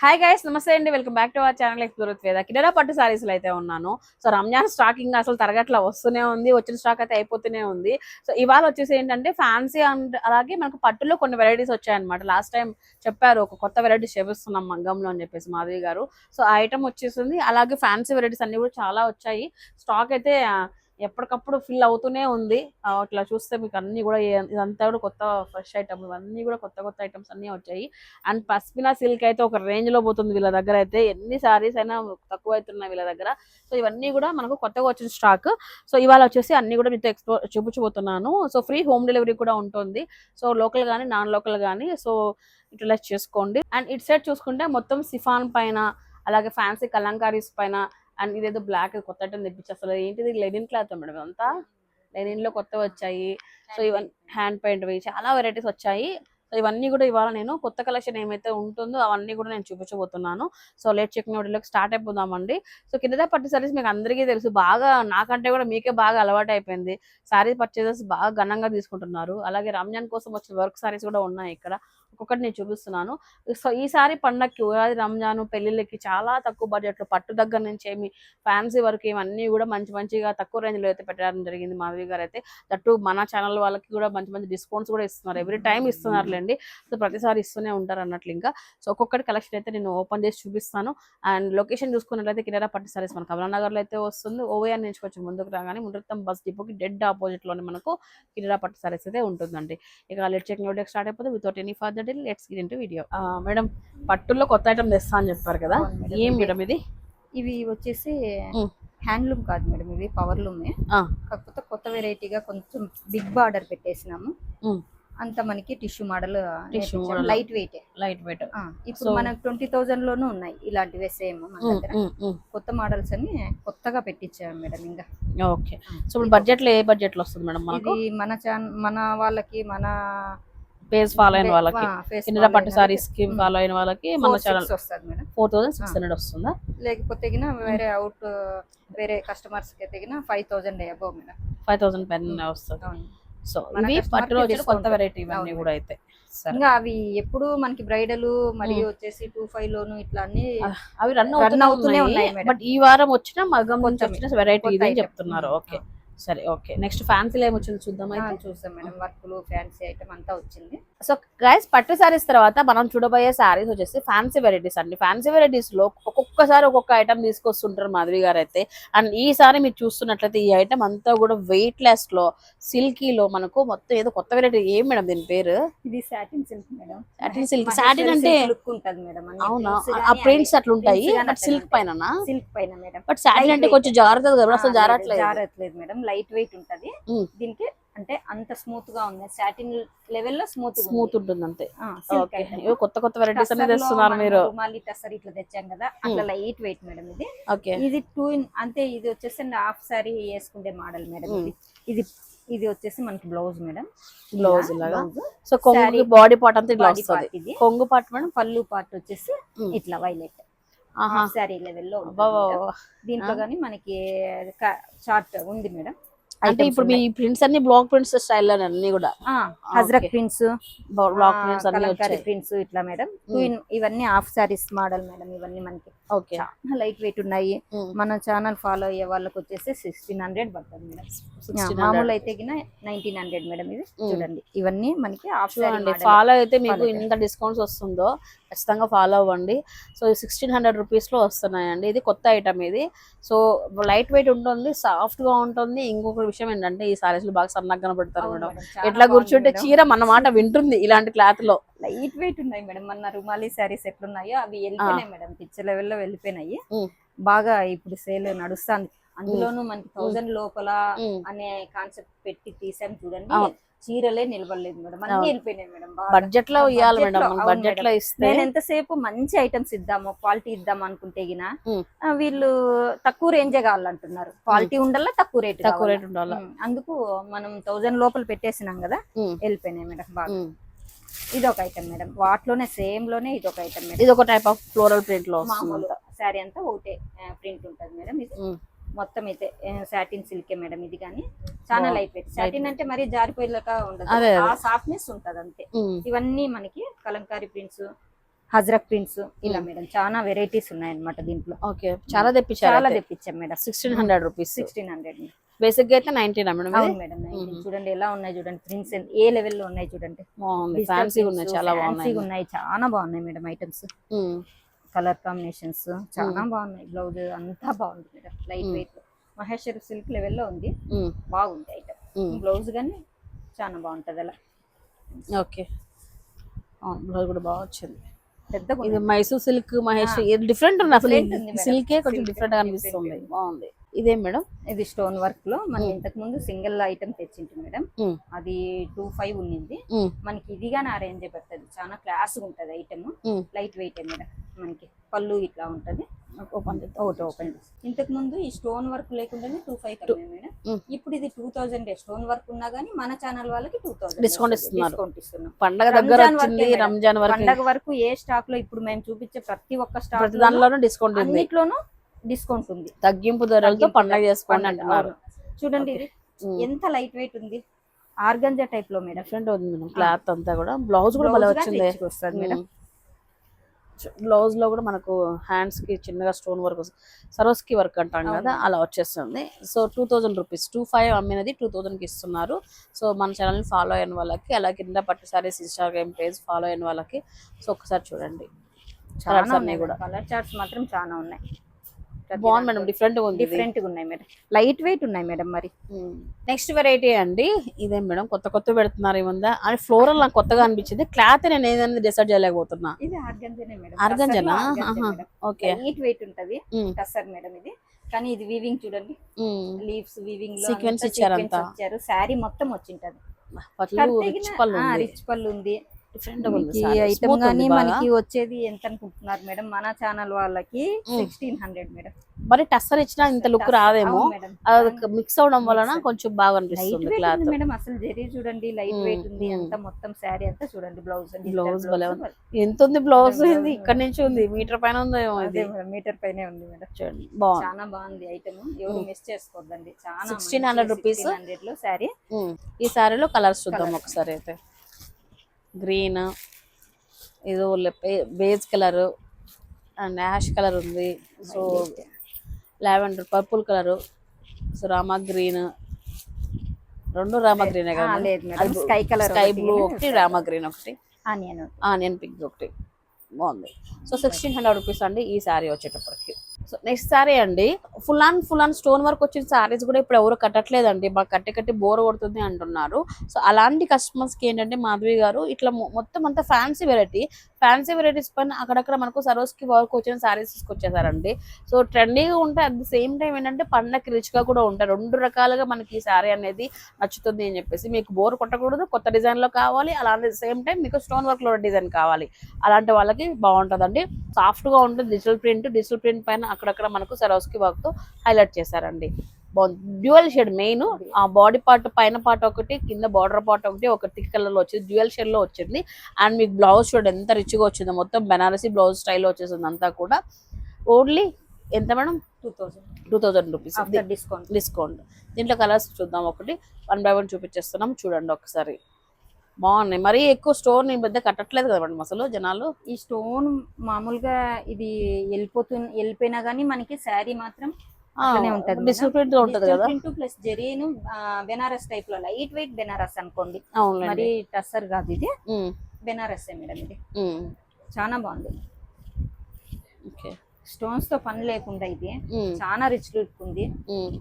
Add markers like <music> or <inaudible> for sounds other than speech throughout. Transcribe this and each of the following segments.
Hi guys నమస్తే అండి. Welcome back to our channel explore Veda కిడరా పట్టు శారీస్లో అయితే ఉన్నాను. సో రంజాన్ స్టాకింగ్ అసలు తరగట్లా వస్తూనే ఉంది వచ్చిన స్టాక్ అయితే అయిపోతూనే ఉంది. సో ఇవాళ వచ్చేసి ఏంటంటే ఫ్యాన్సీ అండ్ అలాగే మనకు పట్టులో కొన్ని వెరైటీస్ వచ్చాయన్నమాట. లాస్ట్ టైం చెప్పారు ఒక కొత్త వెరైటీ చేపిస్తున్నాం మగ్గంలో అని చెప్పేసి మాధవి గారు. సో ఆ ఐటమ్ వచ్చేసింది. అలాగే ఫ్యాన్సీ వెరైటీస్ అన్ని కూడా చాలా వచ్చాయి. స్టాక్ అయితే ఎప్పటికప్పుడు ఫిల్ అవుతూనే ఉంది. అట్లా చూస్తే మీకు అన్నీ కూడా ఇదంతా కూడా కొత్త ఫ్రెష్ ఐటమ్ ఇవన్నీ కూడా కొత్త కొత్త ఐటమ్స్ అన్నీ వచ్చాయి. అండ్ పస్మినా సిల్క్ అయితే ఒక రేంజ్లో పోతుంది వీళ్ళ దగ్గర అయితే. ఎన్ని సారీస్ అయినా తక్కువ అవుతున్నాయి వీళ్ళ దగ్గర. సో ఇవన్నీ కూడా మనకు కొత్తగా వచ్చిన స్టాక్ సో ఇవాళ వచ్చేసి అన్నీ కూడా మీతో ఎక్స్ప్లోర్ చూపించబోతున్నాను. సో ఫ్రీ హోమ్ డెలివరీ కూడా ఉంటుంది. సో లోకల్ కానీ నాన్ లోకల్ కానీ సో యూటిలైజ్ చేసుకోండి. అండ్ ఇటు సైడ్ చూసుకుంటే మొత్తం సిఫాన్ పైన అలాగే ఫ్యాన్సీ కలంకారీస్ పైన అండ్ ఇదేదో బ్లాక్ కొత్త ఐటమ్ తెప్పించి అసలు ఏంటిది? లెనిన్ క్లాత్ మేడం అంతా లెనిన్లో కొత్త వచ్చాయి. సో ఇవన్నీ హ్యాండ్ పెయింట్ చాలా వెరైటీస్ వచ్చాయి. సో ఇవన్నీ కూడా ఇవాళ నేను కొత్త కలెక్షన్ ఏమైతే ఉంటుందో అవన్నీ కూడా నేను చూపించబోతున్నాను. సో లేట్ చెక్ నోటీలోకి స్టార్ట్ అయిపోదామండి. సో కింద పట్టు సారీస్ మీకు అందరికీ తెలుసు. బాగా నాకంటే కూడా మీకే బాగా అలవాటు అయిపోయింది. శారీ పర్చేసెస్ బాగా ఘనంగా తీసుకుంటున్నారు. అలాగే రంజాన్ కోసం వచ్చిన వర్క్ సారీస్ కూడా ఉన్నాయి ఇక్కడ. ఒక్కొక్కటి నేను చూపిస్తున్నాను. సో ఈసారి పండక్కి ఉగాది రంజాన్ పెళ్ళిళ్ళకి చాలా తక్కువ బడ్జెట్లో పట్టు దగ్గర నుంచి ఏమి ఫ్యాన్సీ వరకు ఇవన్నీ కూడా మంచి మంచిగా తక్కువ రేంజ్లో అయితే పెట్టడం జరిగింది మాధవి గారు అయితే దట్టు మన ఛానల్ వాళ్ళకి కూడా మంచి మంచి డిస్కౌంట్స్ కూడా ఇస్తున్నారు. Every time ఇస్తున్నారులేండి. సో ప్రతిసారి ఇస్తూనే ఉంటారు అన్నట్లు ఇంకా. సో ఒక్కొక్కటి కలెక్షన్ అయితే నేను ఓపెన్ చేసి చూపిస్తాను. అండ్ లొకేషన్ చూసుకున్నట్లయితే కిరారా పట్టు సారీస్ మన కమలానగర్లో అయితే వస్తుంది. ఓవైఆర్ నుంచి కొంచెం ముందుకు రాగానే ముందుతం బస్ డిపోకి డెడ్ ఆపోజిట్లోనే మనకు కిరారా పట్టు సారీస్ అయితే ఉంటుందండి. ఇక లెట్ చెక్ స్టార్ట్ అయిపోతే without any further delay let's get video madam పట్టుల్లో కొత్త ఐటమ్ తెస్తా అని చెప్పారు కదా. ఏం. మేడం ఇది ఇవి వచ్చేసి. హ్యాండ్లూమ్ కాదు మేడం ఇవి పవర్ లూమే ఆ. కాకపోతే కొత్త వెరైటీగా కొంచెం బిగ్ బార్డర్ పెట్టేసినాము. అంత మనకి tissue model model. Light weight light weight ఇప్పుడు మనకు ట్వంటీ థౌజండ్ లోనూ ఉన్నాయి ఇలాంటివే సేమ్ మన దగ్గర కొత్త మోడల్స్ అని కొత్తగా పెట్టించాము మేడం ఇంకా ఓకే సో ఇప్పుడు బడ్జెట్లో ఏ బడ్జెట్లో వస్తుంది మేడం మనకు మన ఛాన్ మన వాళ్ళకి మన పేజ్ ఫాలో అయిన వాళ్ళకి. కింద పట్టు సారీస్కి. ఫాలో అయిన వాళ్ళకి. మన ఛానల్ వస్తుంది madam. Four thousand six hundred వస్తుందా లేకపోతే గిన వేరే అవుట్ వేరే కస్టమర్స్కి అయితే five thousand above madam. Five thousand pen వస్తుంది సో ఇవి పట్టు రోజులు కొత్త. వెరైటీ ఇవన్నీ. కూడా అయితే. ఇంకా అవి ఎప్పుడు మనకి బ్రైడల్ మరియు వచ్చేసి టూ ఫైవ్ లోను ఇట్లా అన్ని అవి రన్ అవుతూనే ఉన్నాయి. బట్ ఈ వారం వచ్చిన మగ్గం నుంచి కొత్తవి. వచ్చిన వెరైటీ ఇది అని. చెప్తున్నారు. ఓకే సరే ఓకే. నెక్స్ట్ ఫ్యాన్సీలో ఏమొచ్చింది చూద్దాం అయితే. చూసాం మేడం. వర్క్లు ఫ్యాన్సీ ఐటమ్ అంతా వచ్చింది. సో గైస్ పట్టు సారీస్ తర్వాత మనం చూడబోయే సారీస్ వచ్చేసి ఫ్యాన్సీ వెరైటీస్ అండి. ఫ్యాన్సీ వెరైటీస్లో ఒక్కొక్కసారి ఒక్కొక్క ఐటమ్ తీసుకొస్తుంటారు మాధవి గారు అయితే. అండ్ ఈసారి మీరు చూస్తున్నట్లయితే ఈ ఐటమ్ అంతా కూడా వెయిట్ లెస్లో సిల్కీలో మనకు మొత్తం ఏదో కొత్త వెరైటీ ఏం మేడం దీని పేరు? ఇది సాటిన్ సిల్క్ మేడం. Satin అంటే- అవునా? ఆ ప్రింట్స్ అట్లుంటాయి బట్ సిల్క్ పైన సిల్క్ పైన మేడం. బట్ సాటిన్ అంటే. కొంచెం జాగ్రత్తగా కదా అసలు జారట్లేదు. జారట్లేదు మేడం. లైట్ వెయిట్ ఉంటది. దీనికి అంటే అంత స్మూత్గా ఉంది సాటిన్ లెవెల్లో స్మూత్ స్మూత్ ఉంటుంది అంతే. కొత్త కొత్త వెరైటీస్ అన్ని తెస్తున్నారు మీరు. మళ్ళీ టసర్ ఇట్లా తెచ్చాం కదా అట్లా లైట్ వెయిట్ మేడం ఇది. ఓకే. ఇది టూ ఇన్ అంటే ఇది వచ్చేసి హాఫ్ సారీ వేసుకుంటే మోడల్ మేడం ఇది. ఇది ఇది వచ్చేసి మనకి బ్లౌజ్ మేడం బ్లౌజ్ లాగా సో కొంగు. బాడీ పార్ట్ అంతా ఇట్లా వస్తుంది. కొంగు పార్ట్ మేడం? పళ్ళు పార్ట్ వచ్చేసి ఉమ్. ఇట్లా వైలెట్ ఆహా. సారీ లెవెల్లో. దీంట్లో గానీ మనకి చార్ట్ ఉంది మేడం అంటే ఇప్పుడు మీ ప్రింట్స్ అన్ని బ్లాక్ ప్రింట్స్ స్టైల్ అన్ని కూడా? హజరక్. ప్రింట్స్ బ్లాక్ ప్రింట్స్ అన్ని ప్రింట్స్ ఇట్లా మేడం ఇన్ ఇవన్నీ హాఫ్ సారీస్ మోడల్ మేడం ఇవన్నీ మనకి చాలా లైట్ వెయిట్ ఉన్నాయి. మన ఛానల్ ఫాలో అయ్యే వాళ్ళకి వచ్చేసి సిక్స్టీన్ హండ్రెడ్ పడుతుంది మేడం. మామూలు అయితే నైన్టీన్ హండ్రెడ్ మేడం ఇది. చూడండి. ఇవన్నీ మనకి సారీ ఫాలో అయితే మీకు ఇంత డిస్కౌంట్స్ వస్తుందో ఖచ్చితంగా ఫాలో అవ్వండి. సో సిక్స్టీన్ హండ్రెడ్ రూపీస్లో వస్తున్నాయండి. ఇది కొత్త ఐటమ్ ఇది. సో లైట్ వెయిట్ ఉంటుంది సాఫ్ట్గా ఉంటుంది. ఇంకొక విషయం ఏంటంటే ఈ సారీస్లో బాగా సన్నగా కనబడతారు మేడం. ఎట్లా కూర్చుంటే చీర మన మాట వింటుంది ఇలాంటి క్లాత్లో లైట్ వెయిట్ ఉన్నాయి మేడం. మన రుమాలి శారీస్ ఎట్లున్నాయో అవి వెళ్ళిపోయినాయి మేడం. పిచ్చ లెవెల్లో వెళ్ళిపోయినాయి. బాగా ఇప్పుడు సేల్ నడుస్తుంది. అందులోనూ మనకి థౌజండ్ లోపల. అనే కాన్సెప్ట్ పెట్టి తీసాం చూడండి. చీరలే నిలబడలేదు మేడం. అన్ని. వెళ్ళిపోయినాయి మేడం. బడ్జెట్లో ఇవ్వాలి మేడం. బడ్జెట్లో ఇస్తే నేను ఎంతసేపు మంచి ఐటమ్స్ ఇద్దాము క్వాలిటీ ఇద్దాం అనుకుంటే గిన వీళ్ళు తక్కువ రేంజే కావాలంటున్నారు. క్వాలిటీ ఉండాలా తక్కువ రేట్ తక్కువ రేట్ ఉండాలి? అందుకు మనం థౌజండ్ లోపల పెట్టేసినాం కదా. వెళ్ళిపోయినాయి మేడం బాగా. ఇది ఒక ఐటమ్ మేడం వాటిలోనే సేమ్లోనే ఇది ఒక ఐటమ్ మేడం ఇది ఒక టైప్ ఆఫ్ ఫ్లోరల్ ప్రింట్లో మామూలు శారీ అంతా ఒకటే ప్రింట్ ఉంటుంది మేడం ఇది. మొత్తం అయితే సాటిన్ సిల్కే మేడం ఇది కానీ. చాలా. లైట్ వెయిట్ సాటిన్ అంటే మరి జారిపోయేలాగా ఉండదు. ఆ. సాఫ్ట్నెస్ ఉంటది అంతే. ఇవన్నీ మనకి కలంకారీ ప్రింట్స్ హజరక్ ప్రింట్స్ ఇలా. మేడం చాలా వెరైటీస్ ఉన్నాయన్నమాట దీంట్లో. ఓకే. చాలా తెప్పించారు చాలా తెప్పించాం madam sixteen hundred rupees sixteen hundred బేసిక్గా అయితే నైన్టీన్ మేడం. చూడండి ఎలా ఉన్నాయి చూడండి. ప్రింట్స్ ఏ లెవెల్లో ఉన్నాయి చూడండి. ఫ్యాన్సీ ఉన్నాయి చాలా బాగున్నాయి. ఉన్నాయి. చాలా బాగున్నాయి మేడం ఐటమ్స్ కలర్ కాంబినేషన్స్ చాలా. బాగున్నాయి. బ్లౌజ్ అంతా బాగుంది madam light. Weight Maheshwari silk లెవెల్లో ఉంది. ఉమ్, బాగుంది ఐటమ్. బ్లౌజ్ కానీ చాలా బాగుంటది అలా. ఓకే. బ్లౌజ్ కూడా బాగా వచ్చింది. ఇది ఉంది. మైసూర్ సిల్క్ మహేష్ డిఫరెంట్ ఉంది అసలు. ఉంది. సిల్కే కొంచెం డిఫరెంట్గా అనిపిస్తుంది. ఉంది. బాగుంది. ఇదేం మేడం. ఇది స్టోన్ వర్క్లో. మనం. ఇంతకు ముందు సింగిల్ ఐటమ్ తెచ్చింటి మేడం. అది టూ ఫైవ్ ఉన్నింది. మనకి ఇదిగానే అరేంజ్ పడుతుంది. చాలా క్లాస్ ఉంటది ఐటమ్. Light weight madam. మనకి పళ్ళు ఇట్లా ఉంటది. ఓపెన్. ఒకటి ఓపెన్ ఇంతకు ముందు ఈ స్టోన్ వర్క్ లేకుండానే టూ ఫైవ్ మేడం. ఇప్పుడు ఇది టూ థౌసండ్ స్టోన్ వర్క్ ఉన్నా గానీ మన ఛానల్ వాళ్ళకి టూ థౌసండ్ Discount ఇస్తున్నారు. డిస్కౌంట్ ఇస్తున్నాం. పండగ దగ్గర రంజాన్ వరకే పండగ వరకు ఏ స్టాక్లో ఇప్పుడు మేము చూపించే ప్రతి ఒక్క స్టాక్ దానిలోనూ డిస్కౌంట్ అన్నిట్లోనూ డిస్కౌంట్ ఉంది. తగ్గింపు ధరలతో పండగ చేసుకోండి అంటున్నారు. చూడండి ఇది. ఎంత లైట్ వెయిట్ ఉంది? ఆర్గంజా టైప్లో మేడం. డిఫరెంట్ ఉంది మేడం క్లాత్ అంతా కూడా. బ్లౌజ్ కూడా భలే వచ్చింది. వస్తుంది మేడం. బ్లౌజ్లో కూడా మనకు హ్యాండ్స్కి చిన్నగా స్టోన్ వర్క్ సరోస్కి వర్క్ అంటాం కదా. అలా వచ్చేస్తుంది. So two thousand rupees two five అమ్మినది two థౌజండ్కి ఇస్తున్నారు. సో మన ఛానల్ ఫాలో అయిన వాళ్ళకి అలా కింద పట్టు సారీస్ ఇన్స్టాగ్రామ్ పేజ్ ఫాలో అయిన వాళ్ళకి సో ఒకసారి చూడండి. చాలా ఉన్నాయి కూడా. కలర్ చార్ట్స్ మాత్రం చాలా ఉన్నాయి. బాగుంది మేడం డిఫరెంట్ ఉంది. డిఫరెంట్గా ఉన్నాయి మేడం లైట్ వెయిట్ ఉన్నాయి మేడం మరి. నెక్స్ట్ వెరైటీ అండి. ఇదే మేడం కొత్త కొత్త పెడుతున్నారు ఏముందా? అని ఫ్లోరల్ నాకు కొత్తగా అనిపించింది. క్లాత్ నేను ఏదైనా డిసైడ్ చేయలేకపోతున్నా. ఇది ఆర్గంజానే మేడం ఆర్గంజానా? ఓకే. లైట్ వెయిట్ ఉంటది టస్సర్ మేడం ఇది. కానీ ఇది వీవింగ్ చూడంండి. లీవ్స్ వీవింగ్ అంతా ఇచ్చారు. శారీ మొత్తం వచ్చింటది. రిచ్ పళ్ళు ఉంది. డిఫరెంట్ ఉంది. ఐటమ్ ఉంది బాగా. మనకి వచ్చేది ఎంత అనుకుంటున్నారు మేడం మన ఛానల్ వాళ్ళకి. సిక్స్టీన్ హండ్రెడ్ మేడం మరి టస్సర్ ఇచ్చినా ఇంత లుక్ రాదేమో మిక్స్ అవడం వలన. కొంచెం బాగా అనిపిస్తుంది క్లాత్ ఉంది మేడం అసలు జరీ చూడండి లైట్ వెయిట్ ఉంది. అంతా మొత్తం శారీ అంతా చూడండి బ్లౌజ్ ఉంది. ఎంత ఉంది బ్లౌజ్ ఇది ఇక్కడ నుంచి ఉంది మీటర్ పైన ఉందేమో ఇది మీటర్ పైనే ఉంది మేడం చూడండి బాగుంది చాలా బాగుంది ఐటమ్ ఎవరు మిస్ చేసుకోవద్దండి చాలా 1600 rupees. హండ్రెడ్లో శారీ. ఈ సారీలో కలర్స్ చూద్దాం. ఒకసారి అయితే గ్రీన్ ఇది beige colour and ash colour ఉంది. So lavender purple colour. So Rama green. రెండు రామా గ్రీనే కదా లేదు స్కై కలర్ స్కై బ్లూ ఒకటి రామా గ్రీన్ ఒకటి. ఆనియన్ ఆనియన్ పింక్ ఒకటి. బాగుంది. సో సిక్స్టీన్ హండ్రెడ్ రూపీస్ అండి ఈ శారీ వచ్చేటప్పటికి. సో నెక్స్ట్ శారీ అండి. Full on full on stone work వచ్చిన శారీస్ కూడా ఇప్పుడు ఎవరు కట్టట్లేదండి. మాకు కట్టి కట్టి బోర్ కొడుతుంది అంటున్నారు. సో అలాంటి కస్టమర్స్కి ఏంటంటే మాధవి గారు ఇట్లా మొత్తం అంతా ఫ్యాన్సీ వెరైటీ ఫ్యాన్సీ వెరైటీస్ పైన అక్కడక్కడ మనకు సరోస్కి వర్క్ వచ్చిన శారీస్ తీసుకొచ్చేసారండి. సో ట్రెండీగా ఉంటాయి అట్ ది సేమ్ టైం ఏంటంటే పండకి రిచ్గా కూడా ఉంటాయి. రెండు రకాలుగా మనకి ఈ శారీ అనేది నచ్చుతుంది అని చెప్పేసి మీకు బోర్ కొట్టకూడదు కొత్త డిజైన్లో కావాలి అలాంటి సేమ్ టైం మీకు స్టోన్ వర్క్లో డిజైన్ కావాలి. అలాంటి వాళ్ళకి బాగుంటుందండి. సాఫ్ట్గా ఉంటుంది డిజిటల్ ప్రింట్ డిజిటల్ ప్రింట్ పైన అక్కడక్కడ మనకు సరోస్కి వర్క్తో హైలైట్ చేశారండి. బాగుంది డ్యూయల్ షేడ్ మెయిన్. ఆ బాడీ పార్ట్ పైన పార్ట్ ఒకటి కింద బార్డర్ పార్ట్ ఒకటి ఒక టిక్ కలర్లో వచ్చింది డ్యూయల్ షేడ్లో వచ్చింది. అండ్ మీకు బ్లౌజ్ చూడండి ఎంత రిచ్గా వచ్చిందో మొత్తం బెనారసీ బ్లౌజ్ స్టైల్లో వచ్చేసింది అంతా కూడా. ఓన్లీ ఎంత madam? Two thousand. Two thousand rupees. Discount discount. దీంట్లో కలర్స్ చూద్దాం ఒకటి. వన్ బై వన్ చూపించేస్తున్నాం. చూడండి ఒకసారి. బాగున్నాయి. మరీ ఎక్కువ ఈ మధ్య కట్టట్లేదు కదా మేడం అసలు జనాలు? ఈ స్టోన్ మామూలుగా ఇది వెళ్ళిపోతు వెళ్ళిపోయినా గానీ మనకి శారీ మాత్రం అట్లనే ఉంటది డిజిటల్ ఉంటుంది కదా? ప్రింట్ ప్లస్ జరీను బెనారస్ టైప్లో లైట్ వెయిట్ బెనారస్ అనుకోండి. మరి టస్సర్ కాదు ఇది. బెనారస్ మేడం ఇది. చాలా బాగుంది. ఓకే. స్టోన్స్తో పని లేకుండా ఇది. చాలా రిచ్ లుక్ ఉంది.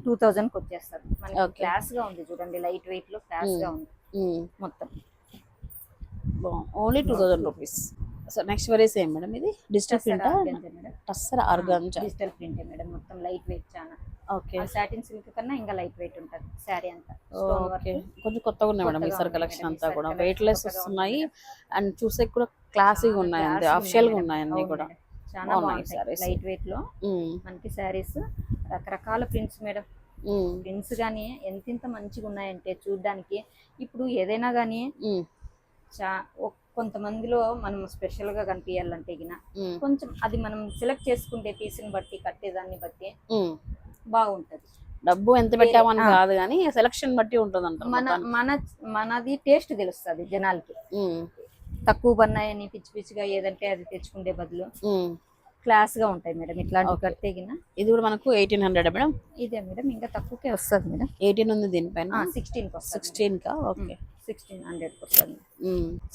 టూ థౌజండ్కి వచ్చేస్తారు మనకి. క్లాస్గా ఉంది చూడండి లైట్ వెయిట్లో క్లాస్గా ఉంది మొత్తం. Only two thousand rupees so next varies ఏం మేడం ఇది digital print tussar organza digital print madam మొత్తం లైట్ వెయిట్ చాలా ఓకే సాటిన్ సిల్క్ కన్నా ఇంకా లైట్ వెయిట్ ఉంటుంది శారీ అంతా. ఓకే కొంచెం కొత్తగా ఉన్నాయి మేడం ఈసారి ఉన్నాయి కలెక్షన్ అంతా కూడా. వెయిట్ లెస్ వస్తున్నాయి. ఉన్నాయి. అండ్ చూసే కూడా క్లాసీగా ఉన్నాయి Classy అఫిషియల్గా. ఉన్నాయి అన్ని కూడా. చాలా బాగున్నాయి బాగుంటాయి. లైట్ వెయిట్లో. ఉమ్, మనకి శారీస్ రకరకాల ప్రింట్స్ మేడం ప్రింట్స్ గానీ ఎంత ఇంత మంచిగా ఉన్నాయంటే చూడడానికి ఇప్పుడు ఏదైనా గానీ ఉమ్, చా కొంతమందిలో మనం స్పెషల్గా కనిపించాలంటే కొంచెం అది మనం సెలెక్ట్ చేసుకుంటే పీస్ని బట్టి కట్టేదాన్ని బట్టి. బాగుంటది. డబ్బు ఎంత పెట్టామని. కాదు కానీ సెలక్షన్ బట్టి ఉంటుంది అంట మన మన మనది టేస్ట్ తెలుస్తుంది జనాలకి. తక్కువ పన్నాయని పిచ్చి పిచ్చిగా ఏదంటే అది తెచ్చుకుంటే బదులు క్లాస్గా ఉంటాయి మేడం ఇట్లాంటి. కడితేగిన ఇది కూడా మనకు ఎయిటీన్ హండ్రెడ్ మేడం? ఇదే మేడం ఇంకా తక్కువకే వస్తుంది మేడం. ఎయిటీన్ ఉంది దీనిపైన? సిక్స్టీన్ సిక్స్టీన్ కా ఓకే. సిక్స్టీన్ హండ్రెడ్ వస్తుంది.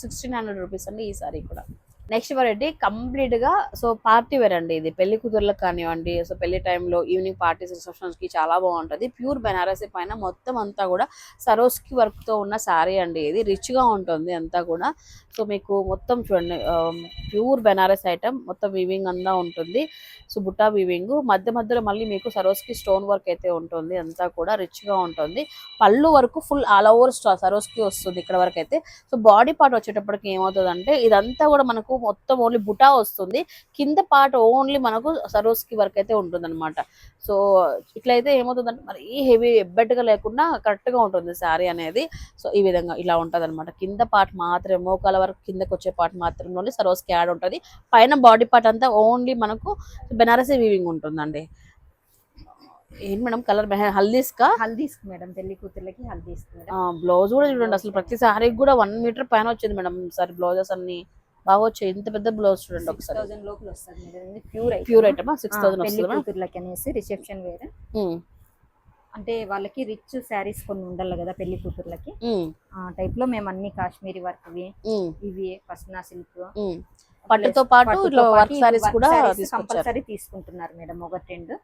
సిక్స్టీన్ హండ్రెడ్ రూపీస్ అండి ఈ సారీ కూడా. నెక్స్ట్ వెరైటీ కంప్లీట్గా సో పార్టీ వేర్ అండి ఇది. పెళ్ళి కూతుర్లకు కానివ్వండి సో పెళ్ళి టైంలో ఈవినింగ్ పార్టీస్ రిసెప్షన్స్కి చాలా బాగుంటుంది. ప్యూర్ బెనారసీ పైన మొత్తం అంతా కూడా సరోస్కి వర్క్తో ఉన్న శారీ అండి ఇది. రిచ్గా ఉంటుంది అంతా కూడా. సో మీకు మొత్తం చూడండి ప్యూర్ బెనారస్ ఐటమ్ మొత్తం వీవింగ్ అంతా ఉంటుంది. సో బుట్టా వీవింగ్ మధ్య మధ్యలో మళ్ళీ మీకు సరోస్కి స్టోన్ వర్క్ అయితే ఉంటుంది. అంతా కూడా రిచ్గా ఉంటుంది. పళ్ళు వరకు ఫుల్ ఆల్ ఓవర్ సరోస్కి వస్తుంది ఇక్కడ వరకు అయితే సో బాడీ పార్ట్ వచ్చేటప్పటికి ఏమవుతుంది అంటే ఇదంతా కూడా మనకు మొత్తం ఓన్లీ బుటా వస్తుంది. కింద పార్ట్ ఓన్లీ మనకు సరోస్కి వర్క్ అయితే ఉంటుంది అనమాట సో ఇట్లయితే ఏమవుతుందంటే మరి హెవీ ఎబ్బెట్టుగా లేకుండా కరెక్ట్గా ఉంటుంది శారీ అనేది. సో ఈ విధంగా ఇలా ఉంటది అనమాట కింద పార్ట్ మాత్రమే మోకాల వరకు కిందకి వచ్చే పార్ట్ మాత్రమే ఓన్లీ సరోస్కి యాడ్ ఉంటుంది. పైన బాడీ పార్ట్ అంతా ఓన్లీ మనకు బెనారసీ వీవింగ్ ఉంటుందండి. ఏంటి మేడం కలర్ హల్దీస్ కా హల్దీస్ మేడం పెళ్ళి కూతుర్లకి హల్దీస్ మేడం. బ్లౌజ్ కూడా చూడండి. అసలు ప్రతి సారీకి కూడా వన్ మీటర్ పైన వచ్చింది మేడం. సారీ బ్లౌజెస్ అన్ని బాగా వచ్చాయి ఇంత పెద్ద బ్లౌజ్ చూడండి ఒకసారి. Pure pure item six thousand వస్తుంది? అనేసి రిసెప్షన్ వేర్. అంటే వాళ్ళకి రిచ్ శారీస్ కొన్ని ఉండాలి కదా పెళ్ళి కూతుర్లకి. ఆ టైప్లో మేము అన్ని కాశ్మీరీ వర్క్ ఇవి పస్నా సిల్క్. పట్టుతో పాటు వర్క్ సారీస్ కూడా కంపల్సరీ తీసుకుంటున్నారు మేడం ఒకటి రెండు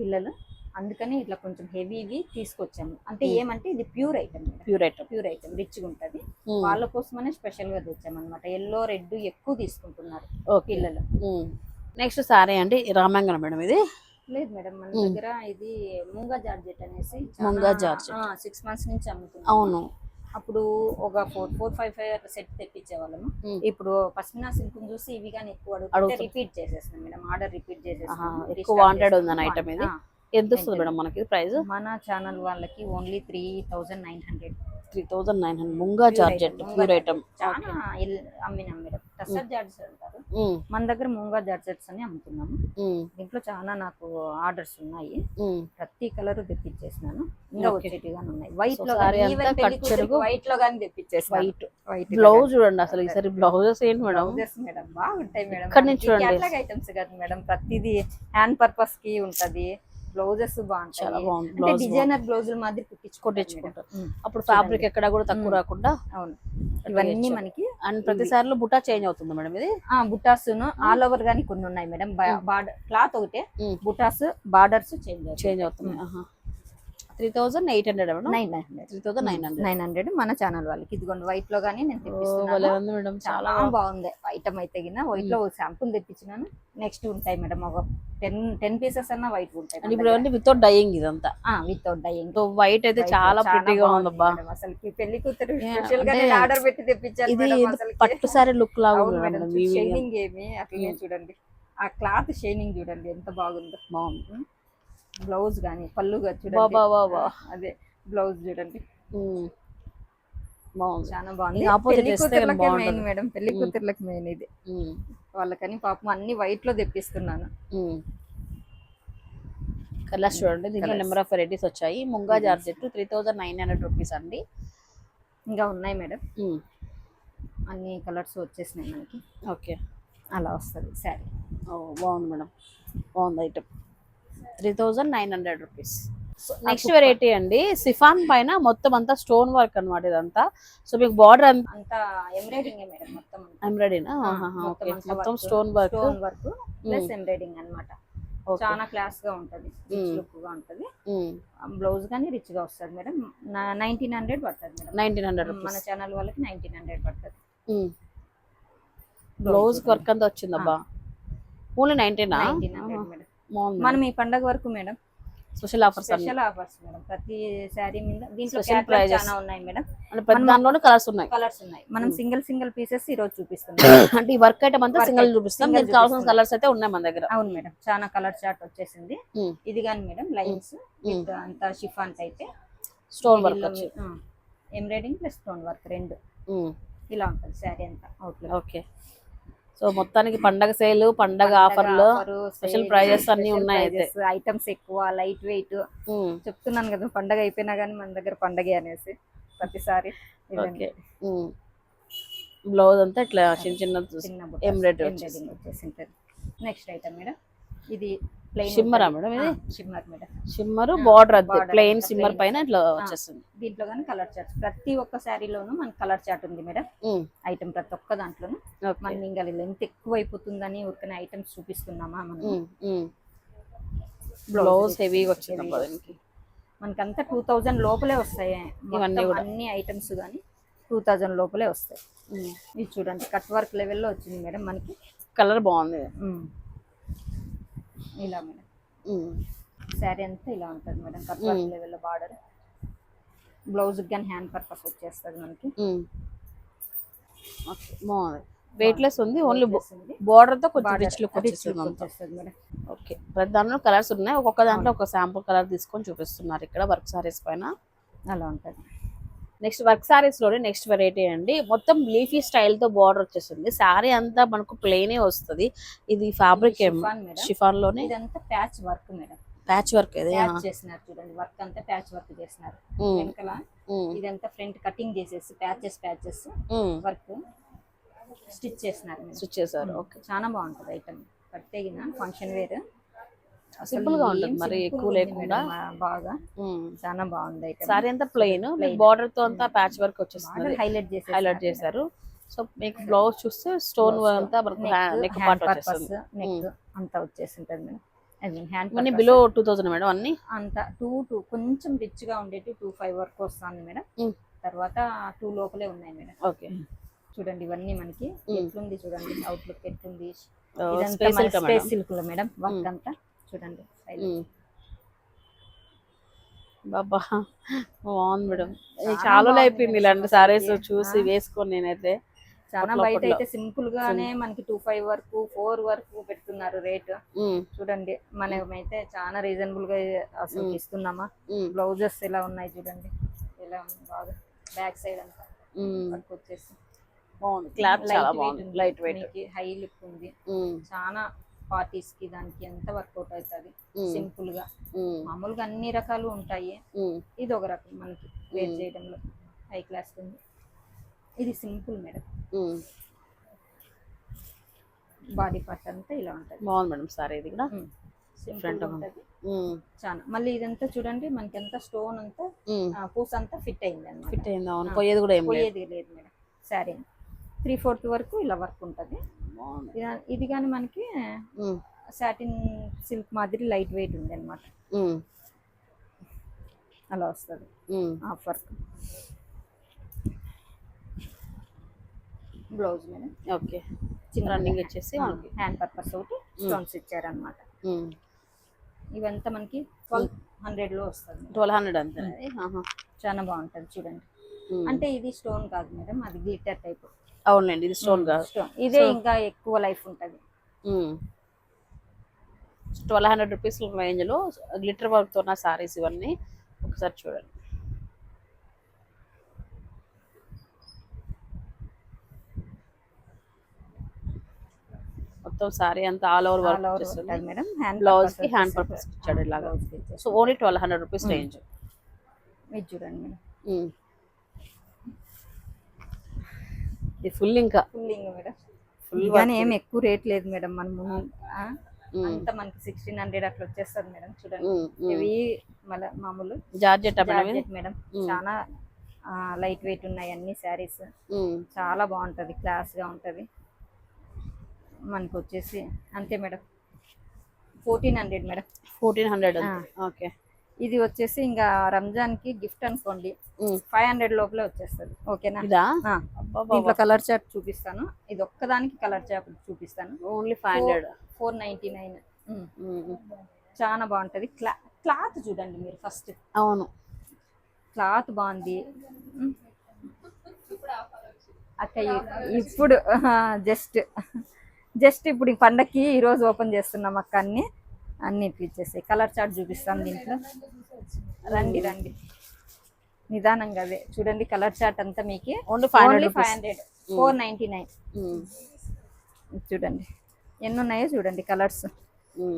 పిల్లలు. అందుకని ఇట్లా కొంచెం హెవీవి తీసుకొచ్చాము. అంటే. ఏమంటే ఇది pure item pure item. Pure item రిచ్గా ఉంటది. వాళ్ళ కోసమనే స్పెషల్గా తెచ్చామన్నమాట. ఎల్లో రెడ్ ఎక్కువ తీసుకుంటున్నారు పిల్లలు. నెక్స్ట్ సారీ అండి రామాంగన మేడం ఇది. లేదు మేడం మన. దగ్గర ఇది ముంగా జార్జెట్ అనేసి ముంగా జార్జెట్. సిక్స్ మంత్స్ నుంచి అమ్ముతున్నాం. అవును. అప్పుడు ఒక four four five five set తెప్పించే వాళ్ళము. ఇప్పుడు పశ్మినా సిల్క్ చూసి ఇవి కానీ ఎక్కువ. రిపీట్ చేసేస్తున్నాం మేడం ఆర్డర్ రిపీట్ ఆహా, చేసేస్తున్నాం ఎక్కువ చేస్తున్నాం. ఉందని item ఇది? ఎంత వస్తుంది మేడం మనకి ప్రైస్? మన ఛానల్ వాళ్ళకి only three thousand nine hundred three thousand nine hundred munga georgette pure item చాలా అమ్మినాం మేడం. టసర్ జార్జెట్స్ అంటారు. మన దగ్గర ముంగా జార్జెట్స్ అని అమ్ముతున్నాము. దీంట్లో చాలా నాకు ఆర్డర్స్ ఉన్నాయి. ప్రతి కలర్ తెప్పించేసినాను ఇంకా. వచ్చేటిగానే ఉన్నాయి. వైట్లో. వైట్లో కానీ తెప్పించేసాను వైట్ వైట్ బ్లౌజ్ చూడండి అసలు ఈసారి బ్లౌజెస్ ఏంటి మేడం? మేడం. బాగుంటాయి మేడం. ఇక్కడ నుంచి చూడండి. ఐటమ్స్ కాదు మేడం. ప్రతిదీ హ్యాండ్ పర్పస్కి ఉంటది. బ్లౌజెస్ బాగుంటాయి. డిజైనర్ బ్లౌజుల మాదిరి కుట్టించుకుంటారు. అప్పుడు ఫ్యాబ్రిక్ ఎక్కడ కూడా తక్కువ. రాకుండా అవును. ఇవన్నీ. మనకి అండ్ ప్రతిసారిలో బుటా చేంజ్ అవుతుంది మేడం ఇది? ఆ బుటాస్ ఆల్ ఓవర్ గానీ కొన్ని ఉన్నాయి మేడం. బార్డర్ క్లాత్ ఒకటే. బుటాస్ బార్డర్స్ చేంజ్ చేంజ్ అవుతుంది. Three thousand eight hundred nine hundred. Three thousand nine hundred. Nine hundred. మన ఛానల్ వాళ్ళకి. ఇదిగోండి వైట్లో గానీ నేను తెప్పిస్తున్నాను మేడం చాలా బాగుంది. ఐటమ్ అయితే గిన. వైట్లో శాంపుల్ తెప్పించినాను. నెక్స్ట్ ఉంటాయి మేడం. ఒక టెన్ టెన్ పీసెస్ అన్న వైట్ ఉంటాయి ఇప్పుడు అంటే వితౌట్ డైయింగ్ ఇదంతా. వితౌట్ డైయింగ్ సో వైట్ అయితే చాలా ప్రిటీగా ఉంది అసలు పెళ్ళి కూతురు స్పెషల్గా నేను ఆర్డర్ పెట్టి తెప్పించాను ఇది. పట్టు సారీ లుక్ లాగా ఉంది మేడం. షైనింగ్ ఏమి? అట్లనే చూడండి. ఆ క్లాత్ షైనింగ్ చూడండి ఎంత బాగుందో. బాగుంది. బ్లౌజ్ గానీ పళ్ళుగా బా చూడండి అదే బ్లౌజ్ చూడండి. బాగుంది. చాలా బాగుంది. పెళ్ళి కానీ కూతుర్లకే. మెయిన్ మేడం పెళ్ళి ఉమ్. కూతుర్లకు మెయిన్ ఇది. వాళ్ళకని పాపం అన్ని వైట్లో తెప్పిస్తున్నాను. కలర్స్ చూడండి. దీంట్లో. నెంబర్ ఆఫ్ వెరైటీస్ వచ్చాయి. Munga. Georgette three thousand nine hundred rupees అండి. ఇంకా ఉన్నాయి మేడం. అన్ని కలర్స్ వచ్చేసినాయి మనకి. ఓకే. అలా వస్తుంది ఓ, బాగుంది మేడం. బాగుంది item three thousand nine hundred rupees. Next variety అండి సిఫాన్ పైన మొత్తం అంతా స్టోన్ వర్క్ అన్నమాట ఇదంతా. సో మీకు బార్డర్ అంతా ఎంబ్రాయిడింగ్ మొత్తం ఎంబ్రాయిడరీనా ఓకే. మొత్తం stone work stone work plus embroidering అన్నమాట. ఓకే. చాలా క్లాస్గా ఉంటది Mm. లుక్గా ఉంటది. బ్లౌజ్ కానీ రిచ్గా వస్తుంది మేడం. నైన్టీన్ హండ్రెడ్ పడుతుంది మేడం. నైన్టీన్ హండ్రెడ్ మన ఛానల్ వాళ్ళకి నైన్టీన్ హండ్రెడ్ పడుతుంది. బ్లౌజ్ వర్క్ అంతా వచ్చిందబ్బా ఓన్లీ నైన్టీనా నైన్టీన్ హండ్రెడ్ మేడం బాగుంది మనం ఈ పండగ వరకు madam special offers special offers madam. ప్రతి శారీ మీద దీంట్లో prices. చాలా ఉన్నాయి మేడం. ప్రతి దాంట్లోనే కలర్స్ ఉన్నాయి. కలర్స్ ఉన్నాయి. మనం Mm. సింగిల్ సింగిల్ పీసెస్ ఈ రోజు చూపిస్తున్నాం <coughs> అంటే ఈ వర్క్ ఐటమ్ అంతా సింగిల్ చూపిస్తాం. దీనికి కావాల్సిన. కలర్స్ అయితే ఉన్నాయి మన దగ్గర. అవును మేడం. చాలా కలర్ చార్ట్ వచ్చేసింది. Mm. ఇది కానీ మేడం లైన్స్ విత్ అంతా షిఫాన్ అయితే. Stone work embroidering plus stone work రెండు. ఇలా ఉంటుంది శారీ అంతా అవుట్లుక్ ఓకే సో మొత్తానికి పండగ సేల్ పండగ ఆఫర్లు special prices అన్నీ ఉన్నాయి అయితే. ఐటమ్స్ ఎక్కువ లైట్ వెయిట్. చెప్తున్నాను కదా పండగ అయిపోయినా కానీ మన దగ్గర పండగే అనేసి ప్రతిసారి బ్లౌజ్ అంతా ఇట్లా చిన్న చిన్న ఉంటుంది నెక్స్ట్ ఐటమ్ మేడం. ఇది ప్లెయిన్ షిమ్మరా మేడం ఇది? Shimmer madam. షిమ్మర్ బార్డర్ అది. Plain plain. పైన ఇట్లా వచ్చేస్తుంది. దీంట్లో కానీ కలర్ చార్ట్ ప్రతి ఒక్క శారీలోనూ మనకి కలర్ చార్ట్ ఉంది మేడం. ఐటమ్ ప్రతి ఒక్క దాంట్లోనూ. మనం ఇంకా లెంత్ ఎక్కువ అయిపోతుందని ఊరికనే ఐటమ్స్ చూపిస్తున్నామా మనం. బ్లౌజ్ హెవీగా వచ్చింది మనకంతా టూ థౌజండ్ లోపలే వస్తాయి. ఇవన్నీ. అన్ని ఐటమ్స్ కానీ టూ థౌజండ్ లోపలే వస్తాయి. ఇది చూడండి కట్ వర్క్ లెవెల్లో వచ్చింది మేడం మనకి. కలర్ బాగుంది. ఇలా మేడం. ఉమ్, శారీ అంతా ఇలా ఉంటుంది మేడం. Cut work. లెవెల్లో బార్డర్. బ్లౌజ్ కానీ హ్యాండ్ పర్పస్ వచ్చేస్తుంది మనకి. బాగుంది. వెయిట్లెస్ ఉంది ఓన్లీ. బోర్డర్తో కొంచెం రిచ్ లుక్ వచ్చేస్తుంది ఓకే ప్రతి దాంట్లో కలర్స్ ఉన్నాయి. ఒక్కొక్క దాంట్లో ఒక శాంపుల్ కలర్ తీసుకొని చూపిస్తున్నారు. ఇక్కడ వర్క్ సారీస్ పైన. అలా ఉంటుంది. నెక్స్ట్ వర్క్ సారీస్లోనే నెక్స్ట్ వెరైటీ అండి. మొత్తం లీఫీ స్టైల్తో బార్డర్ వచ్చేసింది శారీ అంతా మనకు ప్లెయిన్ వస్తుంది. ఇది ఫ్యాబ్రిక్. షిఫాన్లోనే? ఇదంతా patch work madam. Patch work చేసినారు చూడండి. వర్క్ అంతా ప్యాచ్ వర్క్ చేసినారు. వెనకాల ఇదంతా ఫ్రంట్ కటింగ్ చేసేసి ప్యాచెస్ ప్యాచెస్. వర్క్ స్టిచ్ చేసినారు. స్టిచ్ చేశారు. ఓకే. చాలా బాగుంటుంది ఐటమ్. కట్టేగిన ఫంక్షన్ వేర్. సింపుల్గా ఉంటుంది మరి ఎక్కువ లేకుండా బాగా చాలా బాగుంది సారీ అంతా ప్లెయిన్ బార్డర్తో అంతా ప్యాచ్ వర్క్ వచ్చేస్తుంది. హైలైట్ చేసి హైలైట్ చేశారు. సో మీకు బ్లౌజ్ చూస్తే స్టోన్ అంతా నెక్ పార్ట్ వచ్చేస్తుంది. నెక్ అంతా వచ్చేసింటది మేడం ఇవన్నీ బిలో టూ థౌసండ్ మేడం అన్ని? అంత టూ టూ కొంచెం రిచ్గా ఉండేటి టూ ఫైవ్ వరకు వస్తుంది మేడం Mm. తర్వాత టూ లోపలే ఉన్నాయి మేడం ఓకే చూడండి ఇవన్నీ మనకి ఎట్లుంది చూడండి అవుట్లుక్ ఎట్లుంది. సిల్క్లో మేడం వర్క్ అంతా. చూడండి బాబా బాగుంది మేడం. చాలా అయిపోయింది ఇలాంటి సారీస్. చూసి. వేసుకొని నేనైతే చాలా బయట. అయితే సింపుల్ గానే మనకి టూ ఫైవ్ వరకు ఫోర్ వరకు పెడుతున్నారు రేట్. చూడండి మనమైతే చాలా రీజనబుల్గా అసలు. ఇస్తున్నామా? బ్లౌజెస్ ఎలా ఉన్నాయి చూడండి. ఎలా ఉంది? బాగా బ్యాక్ సైడ్ అంతా. వర్క్ వచ్చేసి. బాగుంది. Cloth light weight high look ఉంది. చాలా పార్టీస్కి దానికి ఎంత వర్కౌట్ అవుతుంది సింపుల్గా మామూలుగా అన్ని రకాలు ఉంటాయి. ఇది ఒక రకం మనకి వేర్. చేయడంలో. హై క్లాస్ ఉంది ఇది సింపుల్ మేడం. బాడీ పార్ట్ అంతా ఇలా ఉంటుంది. బాగుంది మేడం సారీ ఇది కూడా. చాలా మళ్ళీ ఇదంతా చూడండి మనకి ఎంత స్టోన్ అంతా పూస అంతా ఫిట్ అయింది అనమాట ఫిట్ అయింది. అవును. పోయేది కూడా పోయేది లేదు మేడం. శారీ త్రీ ఫోర్త్ వరకు ఇలా వర్క్ ఉంటుంది. ఇద- ఇది కానీ మనకి సాటిన్ సిల్క్ మాదిరి లైట్ వెయిట్ ఉంది అనమాట అలా వస్తుంది. Work blouse madam okay. చిన్న రన్నింగ్ వచ్చేసి మనకి. హ్యాండ్ పర్పస్ ఒకటి స్టోన్స్ ఇచ్చారనమాట. ఇవంతా మనకి ట్వెల్వ్ హండ్రెడ్లో వస్తుంది. ట్వెల్వ్ హండ్రెడ్ అంతే. ఆహా. చాలా బాగుంటుంది చూడండి. అంటే ఇది స్టోన్ కాదు మేడం అది గ్లిటర్ టైప్ అవునులేండి ఇది స్టోన్ కాదు. ఇదే ఇంకా ఎక్కువ లైఫ్ ఉంటుంది. ట్వెల్వ్ హండ్రెడ్ రూపీస్ రేంజ్లో గ్లిటర్ వర్క్తో ఉన్న సారీస్ ఇవన్నీ ఒకసారి చూడండి. మొత్తం సారీ అంతా all over work madam. Hand బ్లౌజ్కి హ్యాండ్ పర్పస్ ఇచ్చాడు ఇలాగా. So only twelve hundred rupees. Range ఇది చూడండి మేడం. ఇది ఫుల్ ఇంకా. ఫుల్లింగ్ మేడం. ఫుల్ కానీ ఏం ఎక్కువ రేట్ లేదు మేడం మన ముందు. ఆ? అంతా మనకి సిక్స్టీన్ హండ్రెడ్ అట్లా వచ్చేస్తుంది మేడం చూడండి. ఇవి మళ్ళీ మామూలు జార్జెట్ మేడం. చాలా లైట్ వెయిట్ ఉన్నాయి అన్ని శారీస్ చాలా బాగుంటది క్లాస్గా ఉంటది. మనకు వచ్చేసి అంతే madam. Fourteen hundred madam. Fourteen hundred. Okay ఇది వచ్చేసి ఇంకా రంజాన్కి గిఫ్ట్ అనుకోండి. ఫైవ్ హండ్రెడ్ లోపలే వచ్చేస్తుంది. ఓకేనా? దీంట్లో కలర్ చార్ట్ చూపిస్తాను. ఇది ఒక్కదానికి కలర్ చార్ట్ చూపిస్తాను. Only five hundred. Four ninety nine. చాలా బాగుంటది. క్లా క్లాత్ చూడండి మీరు ఫస్ట్. అవును. క్లాత్ బాగుంది. అక్క ఇప్పుడు జస్ట్. జస్ట్ ఇప్పుడు ఈ పండక్కి ఈ రోజు ఓపెన్ చేస్తున్నాం అక్క అన్ని. అన్ని ఇచ్చేసాయి కలర్ చార్ట్ చూపిస్తాను దీంట్లో. రండి రండి. నిదానంగా అదే. చూడండి కలర్ చార్ట్ అంతా మీకు. Only five hundred five hundred four ninety nine చూడండి ఎన్ని ఉన్నాయో చూడండి. Colours.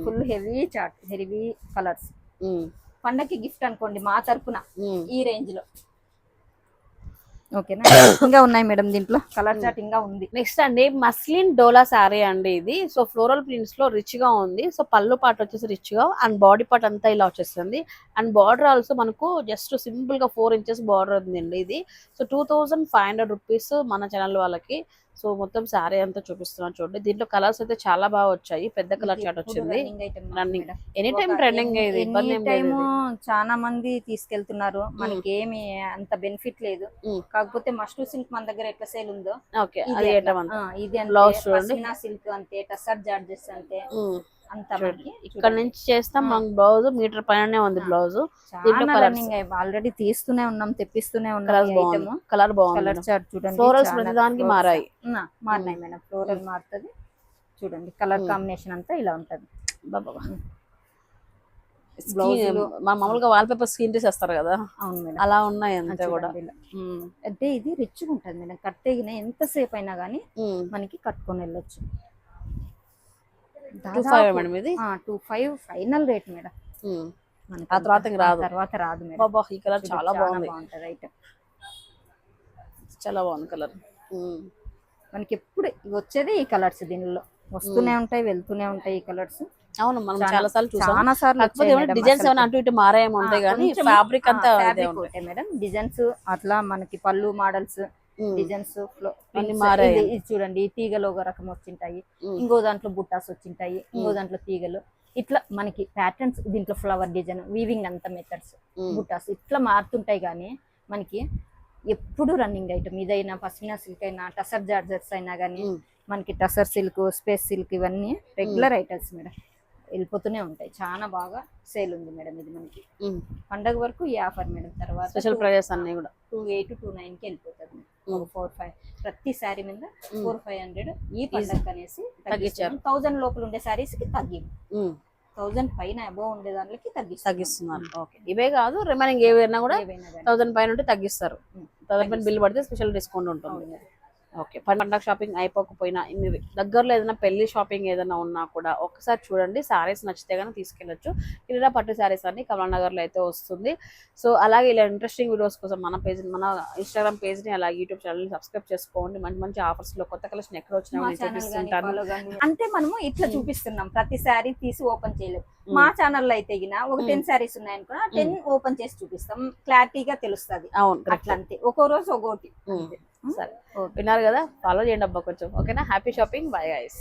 Full heavy chart heavy colours పండక్కి గిఫ్ట్ అనుకోండి మా తరపున ఈ రేంజ్లో. ఓకేనా? ఇంకా ఉన్నాయి మేడం దీంట్లో. కలర్ చాట్ ఇంకా ఉంది. నెక్స్ట్ అండి మస్లిన్ డోలా శారీ అండి ఇది. సో ఫ్లోరల్ ప్రింట్స్లో రిచ్గా ఉంది. సో పళ్ళు పార్ట్ వచ్చేసి రిచ్గా అండ్ బాడీ పార్ట్ అంతా ఇలా వచ్చేస్తుంది. అండ్ బార్డర్ ఆల్సో మనకు జస్ట్ సింపుల్గా ఫోర్ ఇంచెస్ బార్డర్ ఉందండి ఇది. So two thousand five hundred rupees మన ఛానల్ వాళ్ళకి. సో మొత్తం శారీ అంతా చూపిస్తున్నాను చూడండి. దీంట్లో కలర్స్ అయితే చాలా బాగా వచ్చాయి. పెద్ద కలర్ చాట్ వచ్చింది. రన్నింగ్ ఎనీ టైం ట్రెండింగ్ ఇది. చాలా మంది తీసుకెళ్తున్నారు. మనకి ఏమి అంత బెనిఫిట్ లేదు. మ్మ్. కాకపోతే మస్టూ సిల్క్ మన దగ్గర ఎట్లా సేల్ ఉందో ఓకే. ఇది Blouse చూడండి. సిల్క్ అంతే టసర్ జార్జెస్ అంతే. చూడండి. ఇక్కడ నుంచి చేస్తాం మనకు బ్లౌజ్ మీటర్ పైననే ఉంది బ్లౌజ్ ఆల్రెడీ తీస్తూనే ఉన్నాం తెప్పిస్తూనే ఉన్నాం. కలర్ బాగుంది. కలర్ చార్ట్ చూడండి ఫ్లోరల్స్ ప్రతి దానికి. మారాయి. మారినాయి మేడం. ఫ్లోరల్ మారుతుంది. చూడండి కలర్ కాంబినేషన్ అంతా ఇలా ఉంటది. బాబా. మన మామూలుగా వాల్ పేపర్ స్క్రీన్ చేస్తారు కదా. అవును మేడం. అలా ఉన్నాయి అంతే కూడా. అంటే ఇది రిచ్ ఉంటుంది మేడం. కట్ తెగిన ఎంతసేపు అయినా కానీ. మనకి కట్టుకొని వెళ్ళొచ్చు. టూ ఫైవ్ మేడం ఇది? Two five final rate madam. ఆ తర్వాత రాదు. తర్వాత రాదు మేడం. బాబా ఈ కలర్ చాలా బాగుంది. బాగుంటది ఐటమ్ చాలా బాగుంది కలర్. మనకి ఎప్పుడు వచ్చేది ఈ కలర్స్ దీనిలో. వస్తూనే ఉంటాయి వెళ్తూనే ఉంటాయి ఈ కలర్స్. అవును మనం చాలా సార్లు చూసాం. చాలా సార్లు డిజైన్స్ ఏమైనా అటు ఇటు మారాయేమో ఉంటాయి కానీ ఫ్యాబ్రిక్ అంతా మేడం. డిజైన్స్ అట్లా మనకి పళ్ళు మోడల్స్ డిజైన్స్ మారాయి. ఇది చూడండి తీగలు ఒక రకం వచ్చింటాయి. ఉమ్. ఇంకో దాంట్లో బుట్టాస్ వచ్చింటాయి ఇంకో దాంట్లో తీగలు. ఇట్లా మనకి ప్యాటర్న్స్ దీంట్లో ఫ్లవర్ డిజైన్ వీవింగ్ అంత మెథడ్స్. బుట్టాస్ ఇట్లా మారుతుంటాయి కానీ మనకి ఎప్పుడు రన్నింగ్ ఐటమ్ ఇదైనా పశ్మినా సిల్క్ అయినా టసర్ జార్జర్స్ అయినా కానీ. మనకి టసర్ సిల్క్ స్పేస్ సిల్క్ ఇవన్నీ రెగ్యులర్ ఐటమ్స్ మేడం. వెళ్ళిపోతూనే ఉంటాయి. చాలా బాగా సేల్ ఉంది మేడం ఇది మనకి. పండగ వరకు ఈ ఆఫర్ మేడం. తర్వాత స్పెషల్ ప్రైజెస్ అన్ని కూడా. టూ ఎయిట్ టూ నైన్కి ఫోర్ ఫైవ్. ప్రతి శారీ మీద ఫోర్ ఫైవ్ హండ్రెడ్ ఈ పండగ అనేసి తగ్గించారు. థౌసండ్ లోపల ఉండే శారీస్కి తగ్గి. ఉమ్, థౌసండ్ పైన అబోవ్ ఉండే దానికి తగ్గిస్తారు తగ్గిస్తున్నారు. ఓకే. ఇవే కాదు రిమైనింగ్ ఏవైనా కూడా. థౌసండ్ పైన ఉంటే తగ్గిస్తారు. థౌసండ్ పైన బిల్ పడితే స్పెషల్ డిస్కౌంట్ ఉంటుంది. ఓకే. పండగ షాపింగ్ అయిపోకపోయినా ఇన్ని దగ్గరలో ఏదైనా పెళ్ళి షాపింగ్ ఏదైనా ఉన్నా కూడా ఒకసారి చూడండి. సారీస్ నచ్చితే కనుక తీసుకెళ్ళొచ్చు. కిరీరా పట్టు సారీస్ అన్ని కమలానగర్లో అయితే వస్తుంది. సో అలాగే ఇలా ఇంట్రెస్టింగ్ వీడియోస్ కోసం మన పేజ్ మన ఇన్స్టాగ్రామ్ పేజ్ని అలాగే యూట్యూబ్ ఛానల్ సబ్స్క్రైబ్ చేసుకోండి. మంచి మంచి ఆఫర్స్లో కొత్త కలెక్షన్ ఎక్కడ వచ్చినా చూపిస్తుంటాను. అంటే మనము ఇట్లా చూపిస్తున్నాం. ప్రతి శారీ తీసి ఓపెన్ చేయలేము మా ఛానల్లో అయితే ఒక టెన్ శారీస్ ఉన్నాయనుకో టెన్ ఓపెన్ చేసి చూపిస్తాం. క్లారిటీగా తెలుస్తుంది. అవును అట్లా అంతే ఒక్కో రోజు ఒక్కోటి. సరే. విన్నారు కదా? ఫాలో చేయండి అబ్బా కొంచెం. ఓకేనా హ్యాపీ షాపింగ్ బై గైస్